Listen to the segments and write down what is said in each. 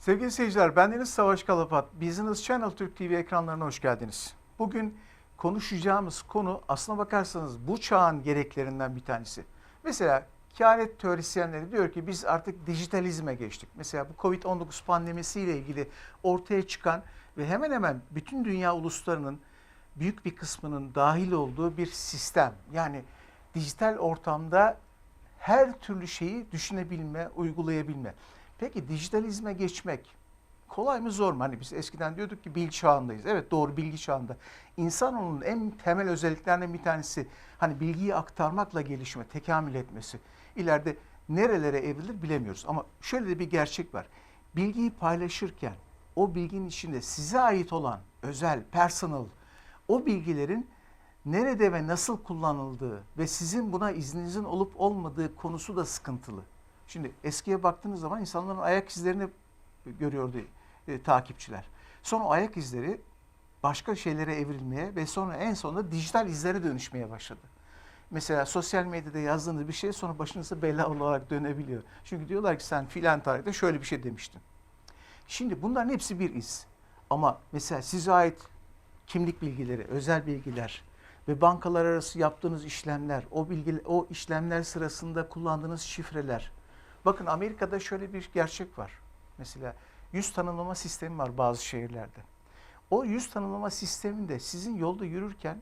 Sevgili seyirciler, bendeniz Savaş Kalapat. Business Channel Türk TV ekranlarına hoş geldiniz. Bugün konuşacağımız konu aslına bakarsanız bu çağın gereklerinden bir tanesi. Mesela kehanet teorisyenleri diyor ki biz artık dijitalizme geçtik. Mesela bu Covid-19 pandemisiyle ilgili ortaya çıkan ve hemen hemen bütün dünya uluslarının büyük bir kısmının dahil olduğu bir sistem. Yani dijital ortamda her türlü şeyi düşünebilme, uygulayabilme. Peki dijitalizme geçmek kolay mı zor mu? Hani biz eskiden diyorduk ki bilgi çağındayız. Evet doğru bilgi çağında. İnsanoğlunun en temel özelliklerinden bir tanesi hani bilgiyi aktarmakla gelişme, tekamül etmesi. İleride nerelere evrilir bilemiyoruz. Ama şöyle de bir gerçek var. Bilgiyi paylaşırken o bilginin içinde size ait olan özel, personal o bilgilerin nerede ve nasıl kullanıldığı ve sizin buna izninizin olup olmadığı konusu da sıkıntılı. Şimdi eskiye baktığınız zaman insanların ayak izlerini görüyordu e, takipçiler. Sonra ayak izleri başka şeylere evrilmeye ve sonra en sonunda dijital izlere dönüşmeye başladı. Mesela sosyal medyada yazdığınız bir şey sonra başınıza bela olarak dönebiliyor. Çünkü diyorlar ki sen filan tarihte şöyle bir şey demiştin. Şimdi bunların hepsi bir iz. Ama mesela size ait kimlik bilgileri, özel bilgiler ve bankalar arası yaptığınız işlemler, o bilgi, o işlemler sırasında kullandığınız şifreler. Bakın Amerika'da şöyle bir gerçek var. Mesela yüz tanımlama sistemi var bazı şehirlerde. O yüz tanımlama sisteminde sizin yolda yürürken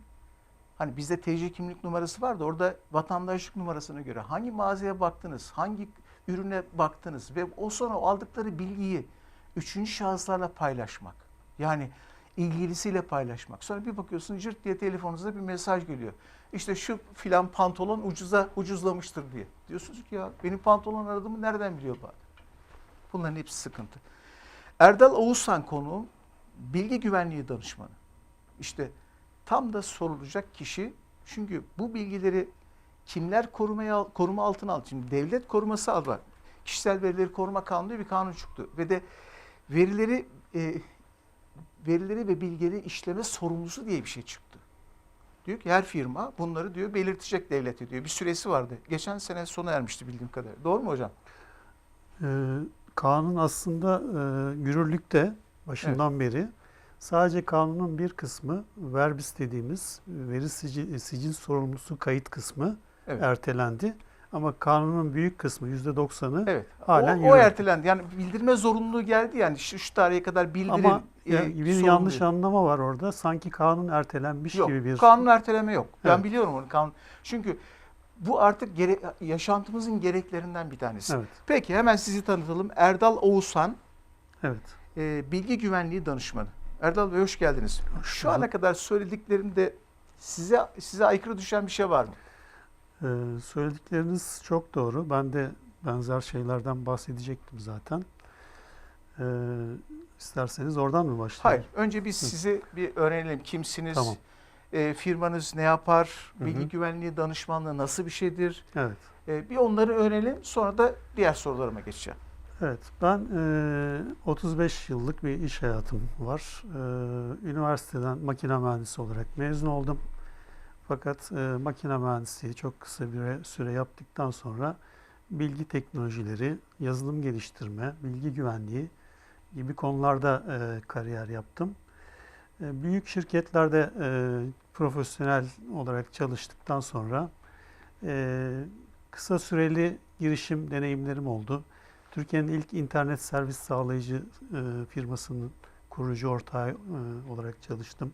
hani bizde TC kimlik numarası vardı orada vatandaşlık numarasına göre hangi mağazaya baktınız, hangi ürüne baktınız ve o sonra aldıkları bilgiyi üçüncü şahıslarla paylaşmak. Yani ilgilisiyle paylaşmak. Sonra bir bakıyorsun cırt diye telefonunuza bir mesaj geliyor. İşte şu filan pantolon ucuza ucuzlamıştır diye. Diyorsunuz ki ya benim pantolon aradığımı nereden biliyor bari? Bunların hepsi sıkıntı. Erdal Oğuzhan konuğum bilgi güvenliği danışmanı. İşte tam da sorulacak kişi çünkü bu bilgileri kimler korumaya koruma altına aldı? Şimdi devlet koruması aldı. Kişisel verileri koruma kanunu bir kanun çıktı ve de verileri e, verileri ve bilgileri işleme sorumlusu diye bir şey çıktı. Diyor ki her firma bunları diyor belirtecek devlete diyor. Bir süresi vardı. Geçen sene sona ermişti bildiğim kadarıyla. Doğru mu hocam? Ee, kanun aslında e, yürürlükte başından beri sadece kanunun bir kısmı verbis dediğimiz veri sicil, sicil sorumlusu kayıt kısmı Evet. ertelendi. Ama kanunun büyük kısmı %90'ı Evet. halen o, o ertelendi. Yani bildirme zorunluluğu geldi yani şu, şu tarihe kadar bildirin. Ama e, bir yanlış değil. anlama var orada. Sanki kanun ertelenmiş Yok. gibi bir Kanun erteleme yok. Ben Evet. biliyorum onu kanun. Çünkü bu artık gere, yaşantımızın gereklerinden bir tanesi. Evet. Peki hemen sizi tanıtalım. Erdal Oğuzhan, Evet. e, bilgi güvenliği danışmanı. Erdal Bey hoş geldiniz. Hoş Şu ana kadar söylediklerimde size size aykırı düşen bir şey var mı? Ee, söyledikleriniz çok doğru. Ben de benzer şeylerden bahsedecektim zaten. Ee, isterseniz oradan mı başlayalım? Hayır. Önce biz sizi bir öğrenelim. Kimsiniz? Tamam. E, firmanız ne yapar? Hı hı. Bilgi güvenliği danışmanlığı nasıl bir şeydir? Evet. E, bir onları öğrenelim. Sonra da diğer sorularıma geçeceğim. Evet, ben e, 35 yıllık bir iş hayatım var. E, üniversiteden makine mühendisi olarak mezun oldum. Fakat e, makine mühendisliği çok kısa bir süre yaptıktan sonra bilgi teknolojileri, yazılım geliştirme, bilgi güvenliği gibi konularda e, kariyer yaptım. E, büyük şirketlerde e, profesyonel olarak çalıştıktan sonra e, kısa süreli girişim deneyimlerim oldu. Türkiye'nin ilk internet servis sağlayıcı e, firmasının kurucu ortağı e, olarak çalıştım.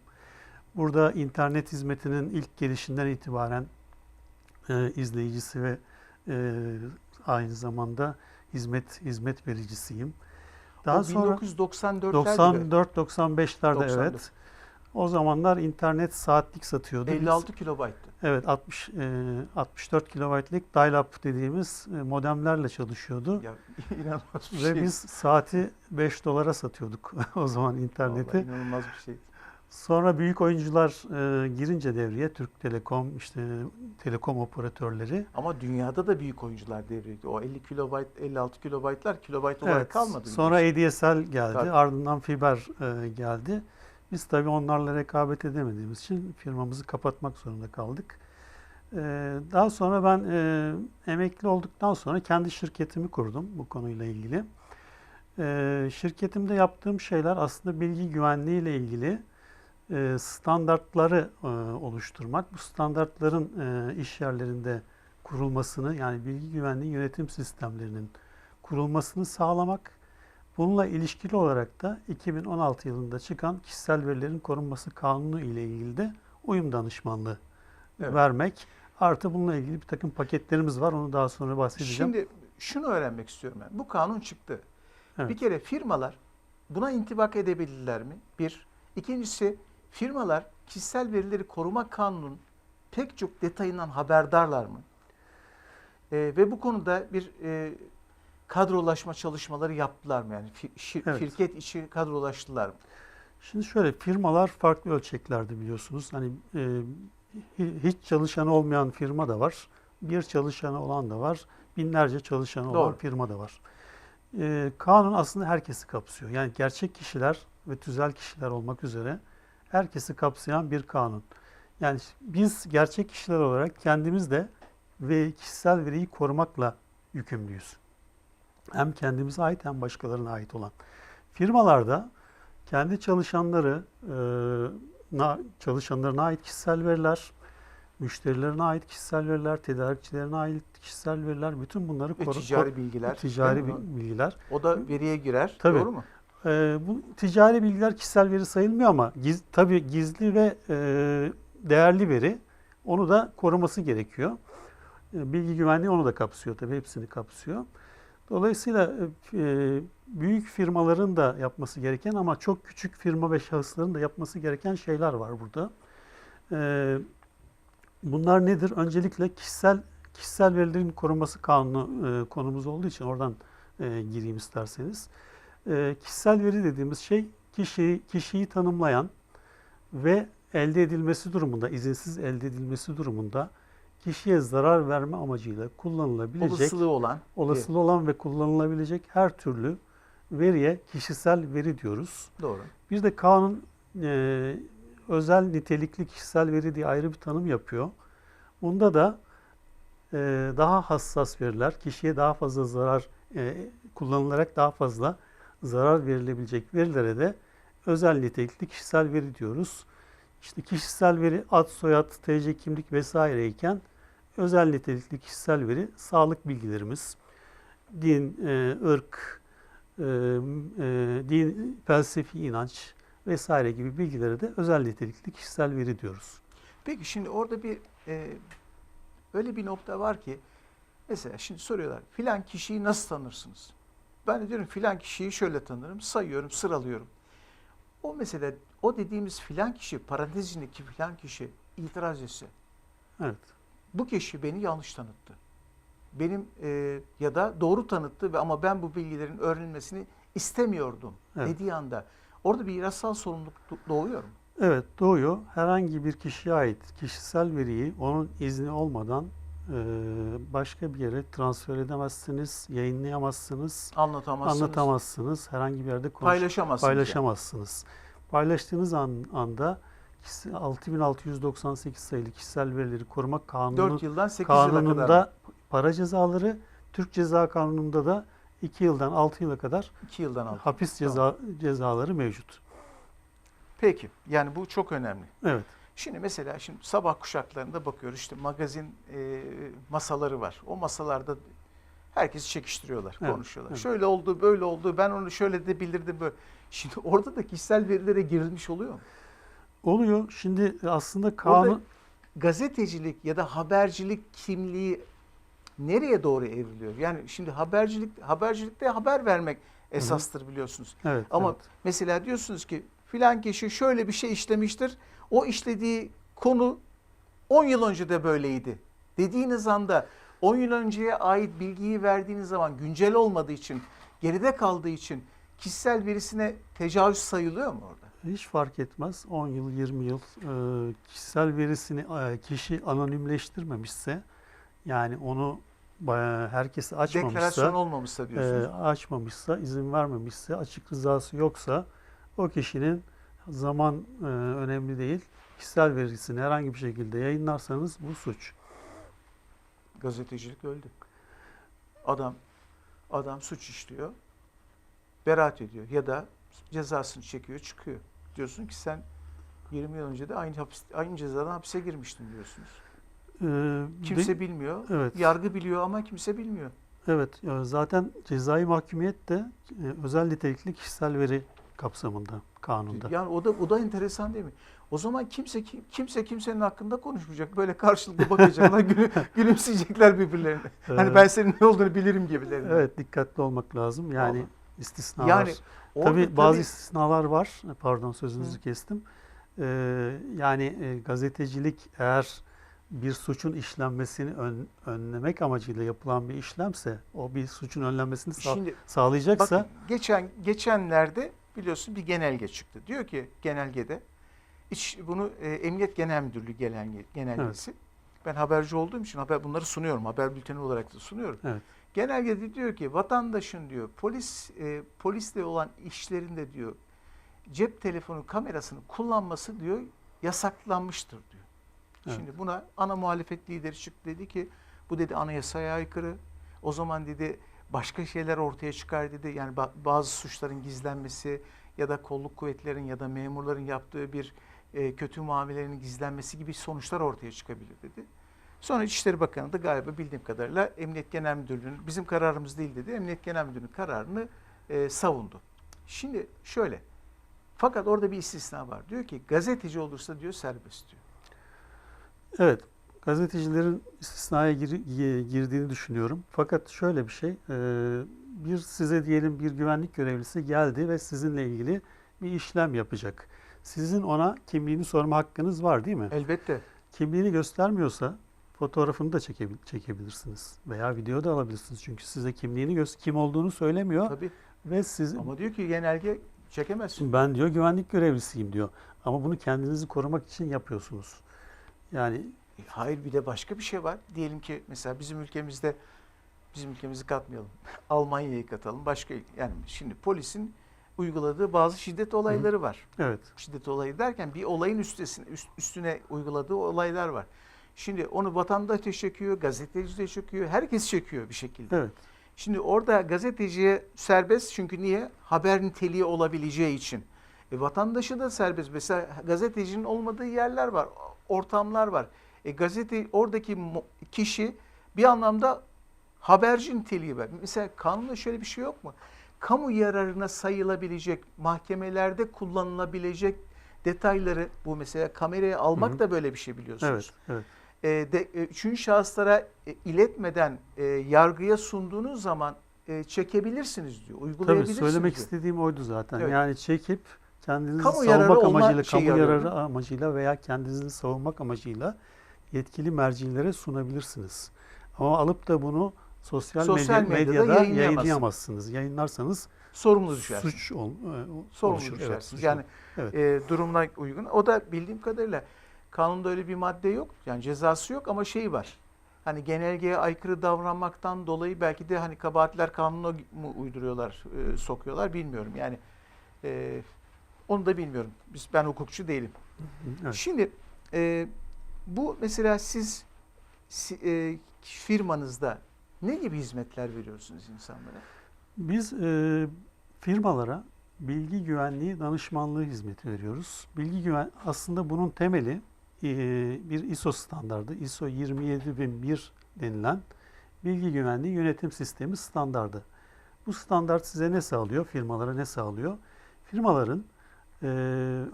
Burada internet hizmetinin ilk gelişinden itibaren e, izleyicisi ve e, aynı zamanda hizmet hizmet vericisiyim. Daha o sonra 1994'lerde 94-95'lerde 94. evet. O zamanlar internet saatlik satıyordu. Biz- 56 kilobayttı. Evet 60 e, 64 kilobaytlık dial-up dediğimiz e, modemlerle çalışıyordu. Ya inanılmaz bir Ve şey. biz saati 5 dolara satıyorduk o zaman interneti. Vallahi inanılmaz bir şey. Sonra büyük oyuncular e, girince devreye Türk Telekom, işte telekom operatörleri. Ama dünyada da büyük oyuncular devriydi. O 50 kilobayt, 56 kilobaytlar kilobayt olarak Evet, kalmadı. Sonra ADSL geldi, Tabii. ardından fiber e, geldi. Biz tabii onlarla rekabet edemediğimiz için firmamızı kapatmak zorunda kaldık. E, daha sonra ben e, emekli olduktan sonra kendi şirketimi kurdum bu konuyla ilgili. Ee, şirketimde yaptığım şeyler aslında bilgi güvenliği ile ilgili e, standartları e, oluşturmak. Bu standartların e, iş yerlerinde kurulmasını yani bilgi güvenliği yönetim sistemlerinin kurulmasını sağlamak. Bununla ilişkili olarak da 2016 yılında çıkan kişisel verilerin korunması kanunu ile ilgili de uyum danışmanlığı Evet. vermek. Artı bununla ilgili bir takım paketlerimiz var. Onu daha sonra bahsedeceğim. Şimdi şunu öğrenmek istiyorum ben. Bu kanun çıktı. Evet. Bir kere firmalar buna intibak edebilirler mi? Bir. İkincisi firmalar kişisel verileri koruma kanunun pek çok detayından haberdarlar mı? Ee, ve bu konuda bir e, kadrolaşma çalışmaları yaptılar mı? Yani şir- Evet. şirket içi kadrolaştılar mı? Şimdi şöyle firmalar farklı ölçeklerde biliyorsunuz. Hani e, hi- hiç çalışanı olmayan firma da var. Bir çalışanı olan da var. Binlerce çalışanı olan Doğru. firma da var. E, kanun aslında herkesi kapsıyor. Yani gerçek kişiler ve tüzel kişiler olmak üzere herkesi kapsayan bir kanun. Yani biz gerçek kişiler olarak kendimiz de ve kişisel veriyi korumakla yükümlüyüz. Hem kendimize ait hem başkalarına ait olan. Firmalarda kendi çalışanları, e, na- çalışanlarına ait kişisel veriler, müşterilerine ait kişisel veriler, tedarikçilerine ait kişisel veriler, bütün bunları Ve koru- ticari bilgiler. ticari bilgiler. O da veriye girer. Tabii. Doğru mu? Ee, bu ticari bilgiler kişisel veri sayılmıyor ama giz, tabii gizli ve e, değerli veri onu da koruması gerekiyor. E, bilgi güvenliği onu da kapsıyor tabii hepsini kapsıyor. Dolayısıyla e, büyük firmaların da yapması gereken ama çok küçük firma ve şahısların da yapması gereken şeyler var burada. E, bunlar nedir? Öncelikle kişisel kişisel verilerin korunması kanunu e, konumuz olduğu için oradan e, gireyim isterseniz. E, kişisel veri dediğimiz şey kişiyi, kişiyi tanımlayan ve elde edilmesi durumunda, izinsiz elde edilmesi durumunda kişiye zarar verme amacıyla kullanılabilecek, Olasılığı olan. olasılığı olan ve kullanılabilecek her türlü veriye kişisel veri diyoruz. Doğru. Bir de kanun e, özel nitelikli kişisel veri diye ayrı bir tanım yapıyor. Bunda da e, daha hassas veriler, kişiye daha fazla zarar e, kullanılarak daha fazla zarar verilebilecek verilere de özel nitelikli kişisel veri diyoruz. İşte kişisel veri ad, soyad, TC kimlik vesaire iken özel nitelikli kişisel veri sağlık bilgilerimiz, din, e, ırk, e, e, din, felsefi inanç vesaire gibi bilgilere de özel nitelikli kişisel veri diyoruz. Peki şimdi orada bir e, öyle bir nokta var ki mesela şimdi soruyorlar filan kişiyi nasıl tanırsınız? Ben diyorum filan kişiyi şöyle tanırım, sayıyorum, sıralıyorum. O mesela o dediğimiz filan kişi, parantez içindeki filan kişi itiraz etse, Evet. bu kişi beni yanlış tanıttı. Benim e, ya da doğru tanıttı ve ama ben bu bilgilerin öğrenilmesini istemiyordum Evet. dediği anda orada bir yasal sorumluluk do- doğuyor mu? Evet doğuyor. Herhangi bir kişiye ait kişisel veriyi onun izni olmadan başka bir yere transfer edemezsiniz, yayınlayamazsınız, Anlatamazsınız. anlatamazsınız, herhangi bir yerde konuş- Paylaşamazsınız. yani. paylaşamazsınız. Paylaştığınız an, anda kişi- 6698 sayılı kişisel verileri koruma kanunu 4 yıldan 8 yıla kadar. kanununda para cezaları, Türk Ceza Kanunu'nda da 2 yıldan 6 yıla kadar 2 yıldan altı. hapis ceza cezaları mevcut. Peki. Yani bu çok önemli. Evet. Şimdi mesela şimdi sabah kuşaklarında bakıyoruz işte magazin e, masaları var. O masalarda herkesi çekiştiriyorlar, Evet, konuşuyorlar. evet. Şöyle oldu, böyle oldu. Ben onu şöyle de bilirdim böyle. Şimdi orada da kişisel verilere girilmiş oluyor mu? Oluyor. Şimdi aslında kanun Orada gazetecilik ya da habercilik kimliği nereye doğru evriliyor? Yani şimdi habercilik habercilikte haber vermek esastır biliyorsunuz. evet, Ama evet. mesela diyorsunuz ki filan kişi şöyle bir şey işlemiştir. O işlediği konu 10 yıl önce de böyleydi. Dediğiniz anda 10 yıl önceye ait bilgiyi verdiğiniz zaman güncel olmadığı için, geride kaldığı için kişisel verisine tecavüz sayılıyor mu orada? hiç fark etmez. 10 yıl, 20 yıl e, kişisel verisini e, kişi anonimleştirmemişse yani onu e, Deklarasyon açmamışsa olmamışsa e, diyorsunuz. açmamışsa, izin vermemişse, açık rızası yoksa o kişinin zaman e, önemli değil. Kişisel verisini herhangi bir şekilde yayınlarsanız bu suç. Gazetecilik öldü. Adam adam suç işliyor. beraat ediyor ya da cezasını çekiyor çıkıyor. Diyorsun ki sen 20 yıl önce de aynı hapis, aynı cezadan hapise girmiştin diyorsunuz. Ee, Kimse de- bilmiyor. evet. Yargı biliyor ama kimse bilmiyor. Evet, zaten cezai mahkumiyet de e, özel nitelikli kişisel veri kapsamında kanunda. Yani o da o da enteresan değil mi? O zaman kimse kim- kimse kimsenin hakkında konuşmayacak. Böyle karşılıklı bakacaklar, gülü- gülümseyecekler birbirlerine. Hani Ee, ben senin ne olduğunu bilirim gibilerine. Evet, dikkatli olmak lazım. Yani Ama- istisnalar. Yani orada tabii bazı tabii- istisnalar var. Pardon sözünüzü Hı. kestim. Ee, yani e, gazetecilik eğer bir suçun işlenmesini ön- önlemek amacıyla yapılan bir işlemse, o bir suçun önlenmesini sağ- Şimdi sağlayacaksa Bak geçen geçenlerde biliyorsun bir genelge çıktı. Diyor ki genelgede iç bunu e, Emniyet Genel Müdürlüğü genelge, genelgesi. Ben haberci olduğum için haber bunları sunuyorum. Haber bülteni olarak da sunuyorum. Evet. Genelgede diyor ki vatandaşın diyor polis e, polisle olan işlerinde diyor cep telefonu kamerasını kullanması diyor yasaklanmıştır diyor. Evet. Şimdi buna ana muhalefet lideri çıktı dedi ki bu dedi anayasaya aykırı. O zaman dedi başka şeyler ortaya çıkar dedi. Yani ba- bazı suçların gizlenmesi ya da kolluk kuvvetlerin ya da memurların yaptığı bir e, kötü muamelenin gizlenmesi gibi sonuçlar ortaya çıkabilir dedi. Sonra İçişleri Bakanı da galiba bildiğim kadarıyla Emniyet Genel Müdürlüğü'nün bizim kararımız değil dedi. Emniyet Genel Müdürlüğü'nün kararını e, savundu. Şimdi şöyle. Fakat orada bir istisna var. Diyor ki gazeteci olursa diyor serbest diyor. Evet, gazetecilerin istisnaya gir- gi- girdiğini düşünüyorum. Fakat şöyle bir şey, bir size diyelim bir güvenlik görevlisi geldi ve sizinle ilgili bir işlem yapacak. Sizin ona kimliğini sorma hakkınız var değil mi? Elbette. Kimliğini göstermiyorsa fotoğrafını da çekebil- çekebilirsiniz veya video da alabilirsiniz. Çünkü size kimliğini gö- kim olduğunu söylemiyor Tabii. ve siz Ama diyor ki genelge çekemezsin. ben diyor güvenlik görevlisiyim diyor. Ama bunu kendinizi korumak için yapıyorsunuz. Yani Hayır bir de başka bir şey var. Diyelim ki mesela bizim ülkemizde bizim ülkemizi katmayalım. Almanya'yı katalım. Başka yani şimdi polisin uyguladığı bazı şiddet olayları var. evet. Şiddet olayı derken bir olayın üstesine, üst- üstüne uyguladığı olaylar var. Şimdi onu vatandaş da çekiyor, gazeteci de çekiyor, herkes çekiyor bir şekilde. Evet. Şimdi orada gazeteciye serbest çünkü niye? Haber niteliği olabileceği için. E, vatandaşı da serbest. Mesela gazetecinin olmadığı yerler var, ortamlar var. E, gazete oradaki kişi bir anlamda haberci niteliği var. Mesela kanunda şöyle bir şey yok mu? Kamu yararına sayılabilecek, mahkemelerde kullanılabilecek detayları bu mesela kameraya almak Hı hı. da böyle bir şey biliyorsunuz Evet. Evet. e, de, e, üçüncü şahıslara e, iletmeden e, yargıya sunduğunuz zaman e, çekebilirsiniz diyor. Tabii Uygulayabilirsiniz söylemek diyor. istediğim oydu zaten. Evet. Yani çekip kendinizi Kamu savunmak amacıyla, kamu yararı amacıyla veya kendinizi savunmak amacıyla yetkili mercilere sunabilirsiniz. Ama alıp da bunu sosyal, Sosyal medya, medyada medyada yayınlayamazsınız. yayınlayamazsınız. Yayınlarsanız Sorumlu düşersiniz. suç ol, e, Sorumlu oluşur. Evet, düşersiniz. suç yani Evet. e, durumuna uygun. O da bildiğim kadarıyla kanunda öyle bir madde yok. Yani cezası yok ama şey var. Hani genelgeye aykırı davranmaktan dolayı belki de hani kabahatler kanununa mu uyduruyorlar, e, sokuyorlar bilmiyorum. Yani e, onu da bilmiyorum. Biz ben hukukçu değilim. Evet. Şimdi e, bu mesela siz si- e, firmanızda ne gibi hizmetler veriyorsunuz insanlara? Biz e, firmalara bilgi güvenliği danışmanlığı hizmeti veriyoruz. Bilgi güven aslında bunun temeli e, bir ISO standardı. ISO 27001 denilen bilgi güvenliği yönetim sistemi standardı. Bu standart size ne sağlıyor? Firmalara ne sağlıyor? Firmaların e,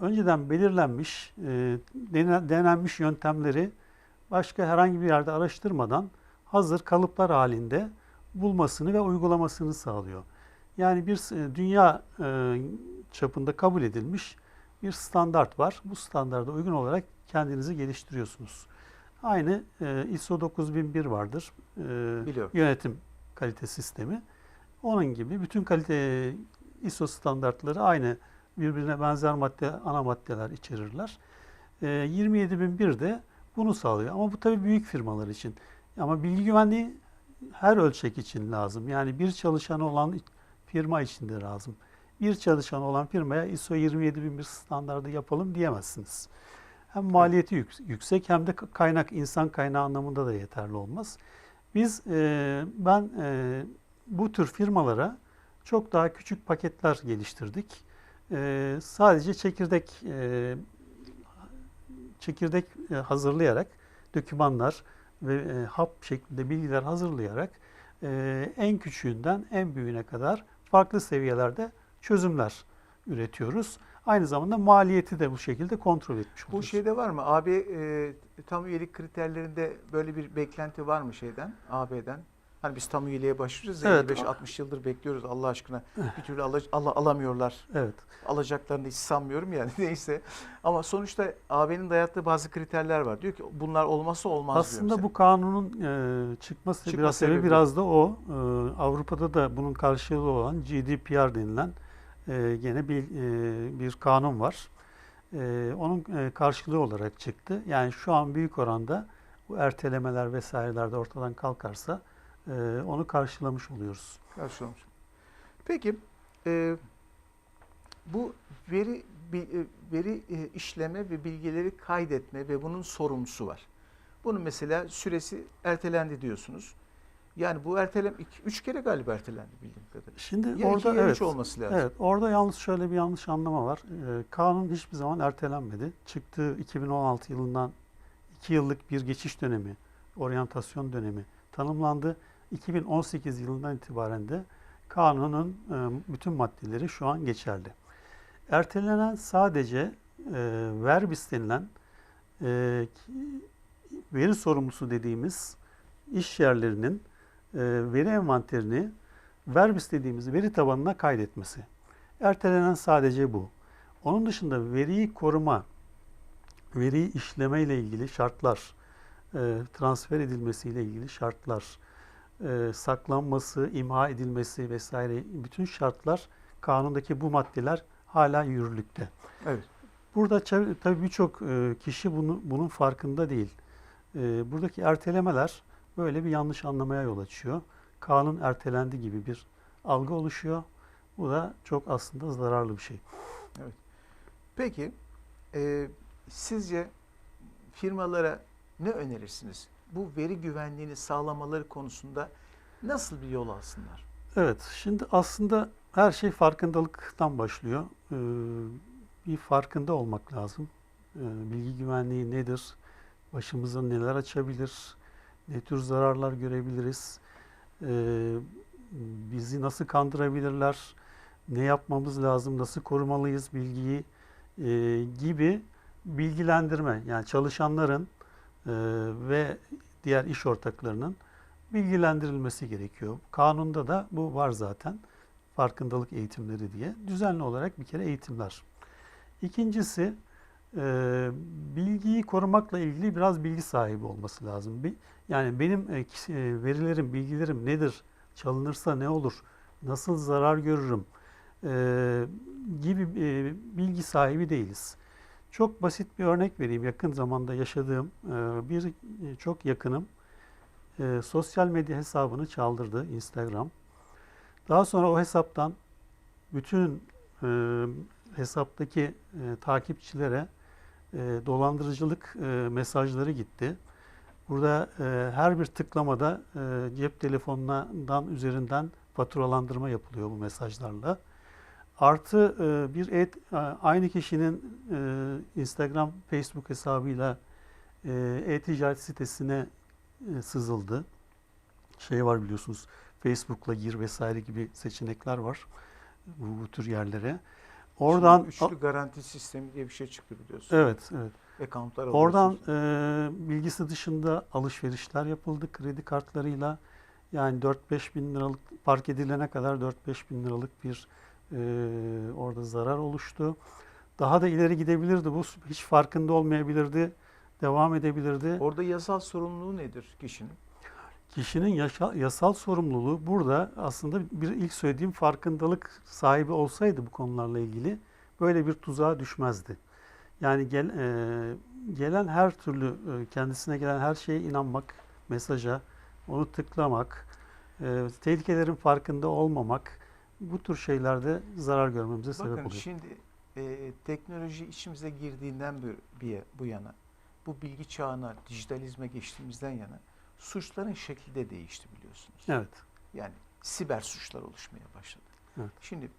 önceden belirlenmiş, e, dene- denenmiş yöntemleri başka herhangi bir yerde araştırmadan hazır kalıplar halinde bulmasını ve uygulamasını sağlıyor. Yani bir s- dünya e, çapında kabul edilmiş bir standart var. Bu standarda uygun olarak kendinizi geliştiriyorsunuz. Aynı e, ISO 9001 vardır. E, Biliyorum. Yönetim kalite sistemi. Onun gibi bütün kalite ISO standartları aynı birbirine benzer madde ana maddeler içerirler. E, 27001 de bunu sağlıyor. Ama bu tabii büyük firmalar için. Ama bilgi güvenliği her ölçek için lazım. Yani bir çalışanı olan firma için de lazım. Bir çalışanı olan firmaya ISO 27001 standardı yapalım diyemezsiniz. Hem maliyeti yük- yüksek hem de kaynak, insan kaynağı anlamında da yeterli olmaz. Biz, e, ben e, bu tür firmalara çok daha küçük paketler geliştirdik. Ee, sadece çekirdek e, çekirdek e, hazırlayarak dokümanlar ve e, hap şeklinde bilgiler hazırlayarak e, en küçüğünden en büyüğüne kadar farklı seviyelerde çözümler üretiyoruz. Aynı zamanda maliyeti de bu şekilde kontrol etmiş Bu oluyoruz. şeyde var mı? AB e, tam üyelik kriterlerinde böyle bir beklenti var mı şeyden? AB'den? Hani biz tam üyeliğe başlıyoruz. Evet. 55-60 yıldır bekliyoruz Allah aşkına. Bir türlü ala- ala- alamıyorlar. Evet. Alacaklarını hiç sanmıyorum yani neyse. Ama sonuçta AB'nin dayattığı bazı kriterler var. Diyor ki bunlar olmazsa olmaz Aslında bu kanunun e, çıkması Çıkma biraz sebebi sebebi. biraz da o. E, Avrupa'da da bunun karşılığı olan GDPR denilen e, gene bir e, bir kanun var. E, onun e, karşılığı olarak çıktı. Yani şu an büyük oranda bu ertelemeler vesaireler de ortadan kalkarsa e, onu karşılamış oluyoruz. Karşılamış. Peki e, bu veri e, veri e, işleme ve bilgileri kaydetme ve bunun sorumlusu var. Bunun mesela süresi ertelendi diyorsunuz. Yani bu ertelem iki, üç kere galiba ertelendi bildiğim kadarıyla. Şimdi Ya iki orada ya evet. üç olması lazım. Evet, orada yalnız şöyle bir yanlış anlama var. Ee, kanun hiçbir zaman ertelenmedi. Çıktığı 2016 yılından 2 yıllık bir geçiş dönemi, oryantasyon dönemi tanımlandı. 2018 yılından itibaren de kanunun e, bütün maddeleri şu an geçerli. Ertelenen sadece e, verbis denilen e, veri sorumlusu dediğimiz iş yerlerinin veri envanterini verbis dediğimiz veri tabanına kaydetmesi. Ertelenen sadece bu. Onun dışında veriyi koruma, veriyi işleme ile ilgili şartlar, transfer edilmesi ile ilgili şartlar, e, saklanması, imha edilmesi vesaire bütün şartlar kanundaki bu maddeler hala yürürlükte. Evet. Burada tabii birçok e, kişi bunu, bunun farkında değil. E, Buradaki ertelemeler böyle bir yanlış anlamaya yol açıyor. Kanun ertelendi gibi bir algı oluşuyor. Bu da çok aslında zararlı bir şey. Peki e, sizce firmalara ne önerirsiniz? Bu veri güvenliğini sağlamaları konusunda nasıl bir yol alsınlar? Evet, şimdi aslında her şey farkındalıktan başlıyor. Ee, bir farkında olmak lazım. Ee, bilgi güvenliği nedir? Başımıza neler açabilir? Ne tür zararlar görebiliriz? Ee, bizi nasıl kandırabilirler? Ne yapmamız lazım? Nasıl korumalıyız bilgiyi? Ee, gibi bilgilendirme, yani çalışanların ve diğer iş ortaklarının bilgilendirilmesi gerekiyor. Kanunda da bu var zaten. Farkındalık eğitimleri diye. Düzenli olarak bir kere eğitimler. İkincisi e, bilgiyi korumakla ilgili biraz bilgi sahibi olması lazım. Yani benim e, e, verilerim, bilgilerim nedir? Çalınırsa ne olur? Nasıl zarar görürüm? Gibi bilgi sahibi değiliz. Çok basit bir örnek vereyim. Yakın zamanda yaşadığım e, bir e, çok yakınım e, sosyal medya hesabını çaldırdı Instagram. Daha sonra o hesaptan bütün hesaptaki takipçilere dolandırıcılık mesajları gitti. Burada her bir tıklamada cep telefonundan üzerinden faturalandırma yapılıyor bu mesajlarla. Artı e, bir et, e, aynı kişinin e, Instagram, Facebook hesabıyla e, e-ticaret sitesine e, sızıldı. Şey var biliyorsunuz Facebook'la gir vesaire gibi seçenekler var bu, bu tür yerlere. Oradan Şimdi üçlü garanti sistemi diye bir şey çıktı biliyorsun. evet evet. Accountlar Oradan e, bilgisi dışında alışverişler yapıldı kredi kartlarıyla. Yani 4-5 bin liralık park edilene kadar 4-5 bin liralık bir e, orada zarar oluştu. Daha da ileri gidebilirdi bu. Hiç farkında olmayabilirdi. Devam edebilirdi. Orada yasal sorumluluğu nedir kişinin? Kişinin yaşa- yasal sorumluluğu burada aslında bir ilk söylediğim farkındalık sahibi olsaydı bu konularla ilgili böyle bir tuzağa düşmezdi. Yani gel, e, gelen her türlü e, kendisine gelen her şeye inanmak, mesaja, onu tıklamak, e, tehlikelerin farkında olmamak bu tür şeylerde zarar görmemize sebep Bakın oluyor. şimdi e, teknoloji içimize girdiğinden bir, bir bu yana, bu bilgi çağına, dijitalizme geçtiğimizden yana suçların şekli de değişti biliyorsunuz. Evet. Yani siber suçlar oluşmaya başladı. Evet. Şimdi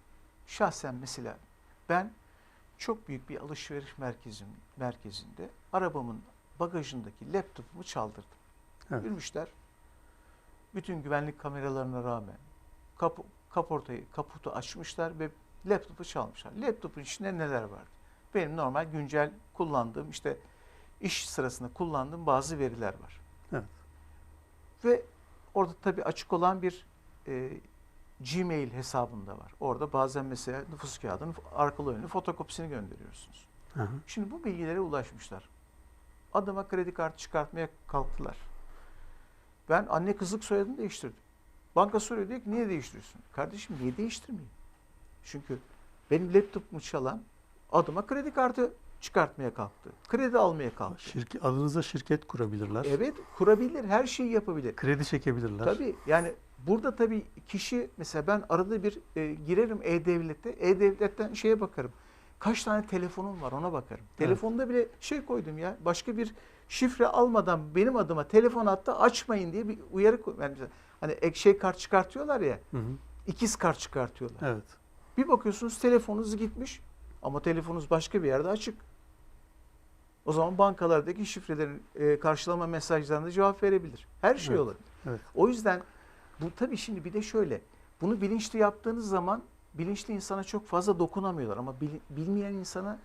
şahsen mesela ben çok büyük bir alışveriş merkezim, merkezinde arabamın bagajındaki laptopumu çaldırdım. Evet. Yürümüşler. Bütün güvenlik kameralarına rağmen kapı, kaportayı, kaputu açmışlar ve laptopu çalmışlar. Laptopun içinde neler vardı? Benim normal güncel kullandığım işte iş sırasında kullandığım bazı veriler var. Evet. Ve orada tabii açık olan bir e, Gmail hesabında var. Orada bazen mesela nüfus kağıdının arkalı önlü fotokopisini gönderiyorsunuz. Hı hı. Şimdi bu bilgilere ulaşmışlar. Adıma kredi kartı çıkartmaya kalktılar. Ben anne kızlık soyadını değiştirdim. Banka soruyor diyor ki niye değiştiriyorsun? Kardeşim niye değiştirmeyeyim? Çünkü benim laptopumu çalan adıma kredi kartı çıkartmaya kalktı. Kredi almaya kalktı. Şirket, adınıza şirket kurabilirler. Evet kurabilir, her şeyi yapabilir. Kredi çekebilirler. Tabii yani burada tabii kişi mesela ben arada bir e, girerim E-Devlet'te. E-Devlet'ten şeye bakarım. Kaç tane telefonum var ona bakarım. Telefonda bile şey koydum ya başka bir şifre almadan benim adıma telefon hatta açmayın diye bir uyarı koy. Yani mesela hani ek şey kart çıkartıyorlar ya Hı hı. ikiz kart çıkartıyorlar. Evet. Bir bakıyorsunuz telefonunuz gitmiş ama telefonunuz başka bir yerde açık. O zaman bankalardaki şifrelerin e, karşılama mesajlarına cevap verebilir. Her şey Evet, olabilir. evet. O yüzden bu tabii şimdi bir de şöyle. Bunu bilinçli yaptığınız zaman bilinçli insana çok fazla dokunamıyorlar ama bil- bilmeyen insana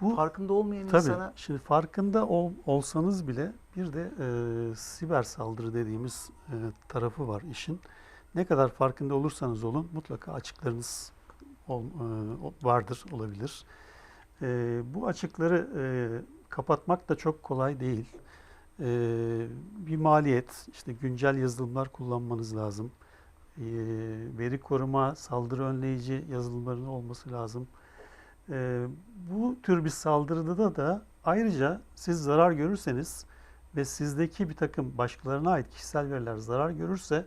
Bu farkında olmayan tabii. insana Şimdi farkında ol- olsanız bile bir de e, siber saldırı dediğimiz e, tarafı var işin. Ne kadar farkında olursanız olun mutlaka açıklarınız ol- e, vardır, olabilir. E, bu açıkları e, kapatmak da çok kolay değil. E, bir maliyet, işte güncel yazılımlar kullanmanız lazım. E, veri koruma, saldırı önleyici yazılımların olması lazım. E, bu tür bir saldırıda da, ayrıca siz zarar görürseniz ve sizdeki bir takım başkalarına ait kişisel veriler zarar görürse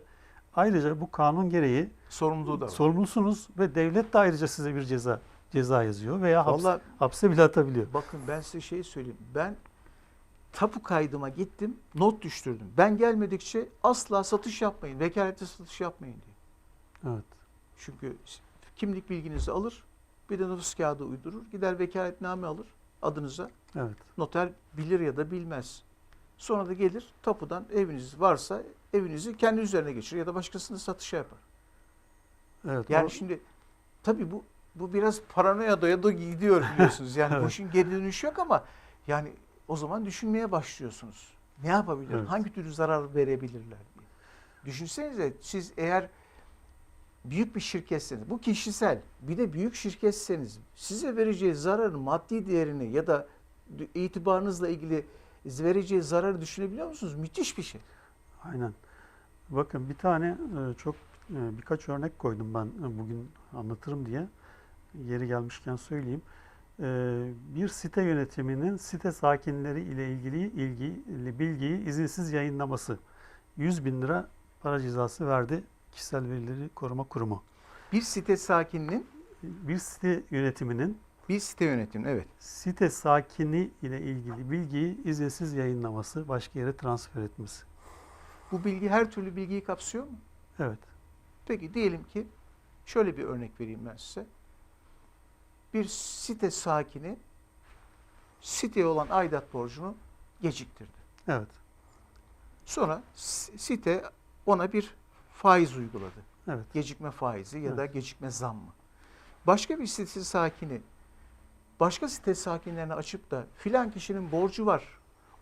ayrıca bu kanun gereği sorumluluğu da var. sorumlusunuz ve devlet de ayrıca size bir ceza ceza yazıyor veya haps- Vallahi hapse bile atabiliyor. bakın ben size şey söyleyeyim. Ben tapu kaydıma gittim, not düştürdüm. Ben gelmedikçe asla satış yapmayın, vekalette satış yapmayın diye. Evet. Çünkü kimlik bilginizi alır, bir de nüfus kağıdı uydurur, gider vekaletname alır adınıza. Evet. Noter bilir ya da bilmez. Sonra da gelir tapudan eviniz varsa evinizi kendi üzerine geçirir ya da başkasına satışa yapar. Evet. Yani o- şimdi tabii bu bu biraz paranoya doya da gidiyor biliyorsunuz. Yani bu Evet. işin geri dönüşü yok ama yani o zaman düşünmeye başlıyorsunuz. Ne yapabilir? Evet. Hangi türlü zarar verebilirler diye. Düşünsenize siz eğer büyük bir şirketseniz, bu kişisel, bir de büyük şirketseniz size vereceği zararın maddi değerini ya da itibarınızla ilgili vereceği zararı düşünebiliyor musunuz? Müthiş bir şey. Aynen. Bakın bir tane e, çok e, birkaç örnek koydum ben e, bugün anlatırım diye. Yeri gelmişken söyleyeyim. Bir site yönetiminin site sakinleri ile ilgili ilgili bilgiyi izinsiz yayınlaması. 100 bin lira para cezası verdi Kişisel Verileri Koruma Kurumu. Bir site sakininin Bir site yönetiminin bir site yönetimi evet. site sakini ile ilgili bilgiyi izinsiz yayınlaması, başka yere transfer etmesi. Bu bilgi her türlü bilgiyi kapsıyor mu? Evet. Peki diyelim ki şöyle bir örnek vereyim ben size. Bir site sakini siteye olan aidat borcunu geciktirdi. Evet. Sonra site ona bir faiz uyguladı. Evet. Gecikme faizi ya da Evet. gecikme zammı. Başka bir site sakini başka site sakinlerine açıp da filan kişinin borcu var.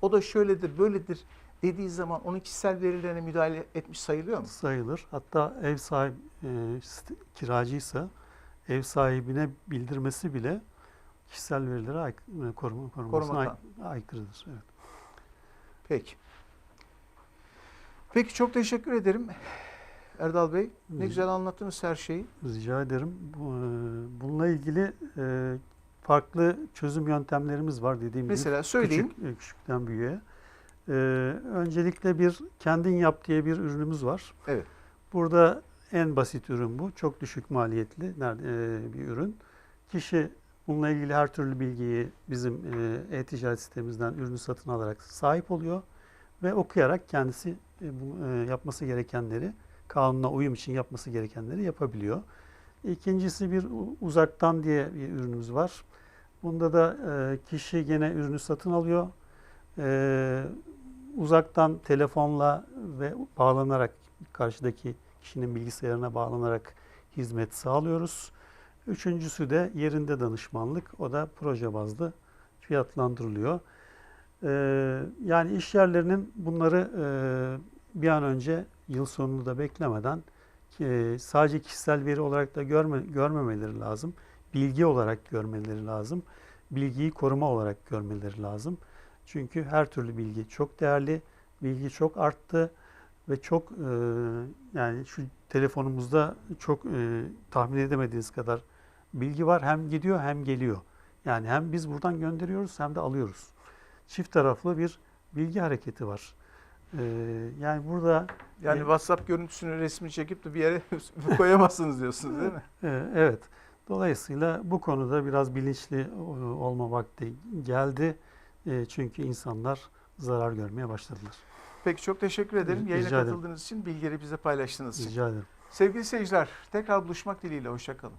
O da şöyledir, böyledir dediği zaman onun kişisel verilerine müdahale etmiş sayılıyor mu? sayılır. Hatta ev sahibi e, kiracıysa ev sahibine bildirmesi bile kişisel verilere ay, koruma korumasına ay- aykırıdır. Evet. Peki. Peki çok teşekkür ederim. Erdal Bey ne güzel anlattınız her şeyi. Rica ederim. E, Bununla ilgili e, farklı çözüm yöntemlerimiz var dediğim Mesela gibi. söyleyeyim. Küçük, e, küçükten büyüğe. Öncelikle bir kendin yap diye bir ürünümüz var. Evet. Burada en basit ürün bu. Çok düşük maliyetli bir ürün. Kişi bununla ilgili her türlü bilgiyi bizim e-ticaret sitemizden ürünü satın alarak sahip oluyor ve okuyarak kendisi yapması gerekenleri, kanuna uyum için yapması gerekenleri yapabiliyor. İkincisi bir uzaktan diye bir ürünümüz var. Bunda da e, kişi gene ürünü satın alıyor. E, uzaktan telefonla ve bağlanarak karşıdaki kişinin bilgisayarına bağlanarak hizmet sağlıyoruz. Üçüncüsü de yerinde danışmanlık. O da proje bazlı fiyatlandırılıyor. Ee, yani iş yerlerinin bunları e, bir an önce yıl sonunu da beklemeden e, sadece kişisel veri olarak da görme, görmemeleri lazım. Bilgi olarak görmeleri lazım. Bilgiyi koruma olarak görmeleri lazım. Çünkü her türlü bilgi çok değerli. Bilgi çok arttı ve çok e, yani şu telefonumuzda çok e, tahmin edemediğiniz kadar bilgi var. Hem gidiyor hem geliyor. Yani hem biz buradan gönderiyoruz hem de alıyoruz. Çift taraflı bir bilgi hareketi var. Ee, yani burada Yani E- WhatsApp görüntüsünü resmi çekip de bir yere koyamazsınız diyorsunuz değil mi? e, evet. Dolayısıyla bu konuda biraz bilinçli e, olma vakti geldi. E, çünkü insanlar zarar görmeye başladılar. Peki çok teşekkür ederim. Rica Yayına ederim. katıldığınız için, bilgileri bize paylaştığınız için. Rica ederim. Sevgili seyirciler, tekrar buluşmak dileğiyle. Hoşçakalın.